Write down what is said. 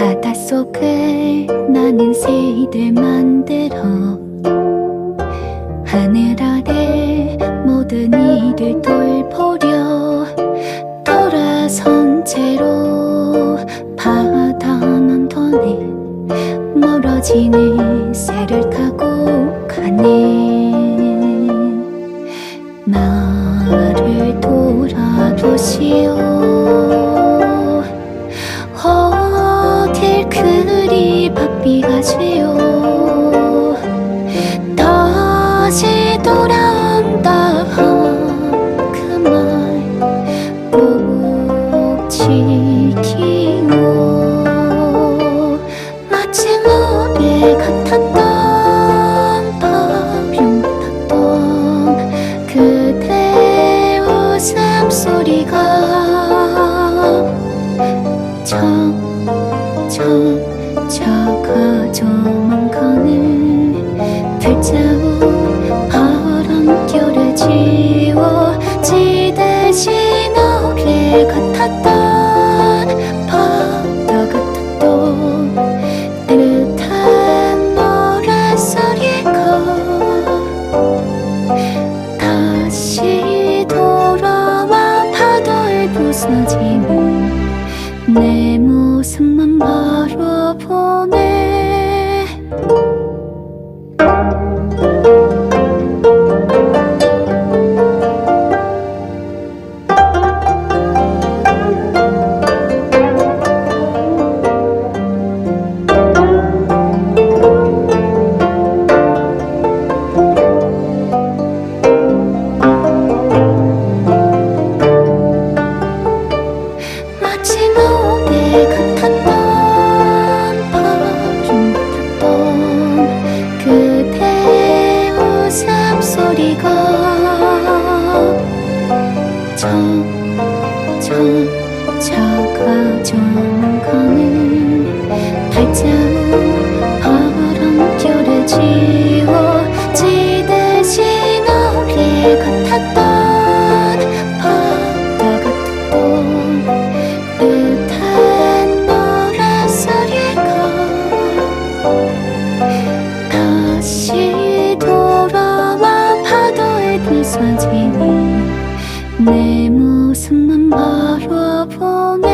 바닷속을 나는 새들 만들어 하늘 아래 모든 이를 돌보려 돌아선 채로 바다만 더네 멀어지는 새를 타고 가네 나를 돌아보시오 돌아온다. 그말 꼭 지키오 마치 노래 같았던 바람 같았던 그대 웃음소리가 점점 작아져만 가는 불자 모습만 바라 웃음소리가 점점 작아져만 가는 발자국 바람결에 지워지듯이 노래 같았던 바다 같았던 따뜻한 노랫소리가 내 모습만 바라보네.